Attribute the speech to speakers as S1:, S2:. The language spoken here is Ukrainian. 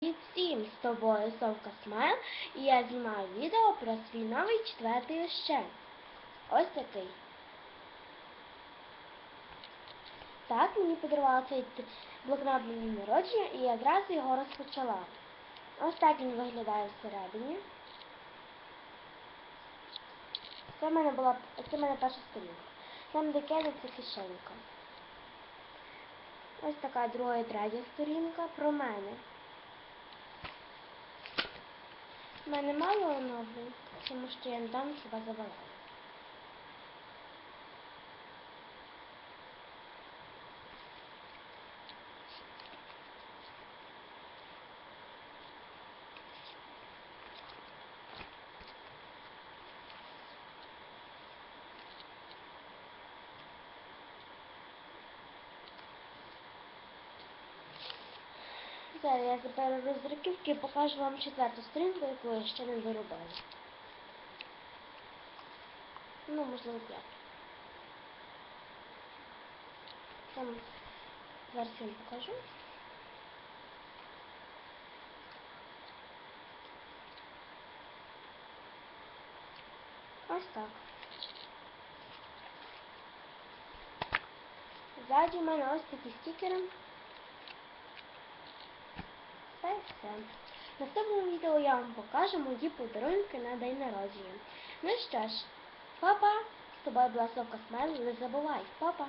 S1: Привіт всім! З тобою Совка Смайл і я знімаю відео про свій новий четвертий ощен. Ось такий. Так, мені подарували цей блокнот на народження і я одразу його розпочала. Ось так він виглядає всередині. Це в мене була це в мене перша сторінка. Там де кидається кишенька. Ось така друга і третя сторінка про мене. Мене мало новин, тому що я недавно себе забрала. Зараз я заберу роздруківки і покажу вам четверту сторінку, яку я ще не доробила. Ну, можливо, п'яту. Там зараз покажу. Ось так. Ззаді в мене ось такі стікери. Це. В наступному відео я вам покажу мої подарунки на день народження. Ну що ж, папа, з тобою була Совка Смайл, не забувай, папа.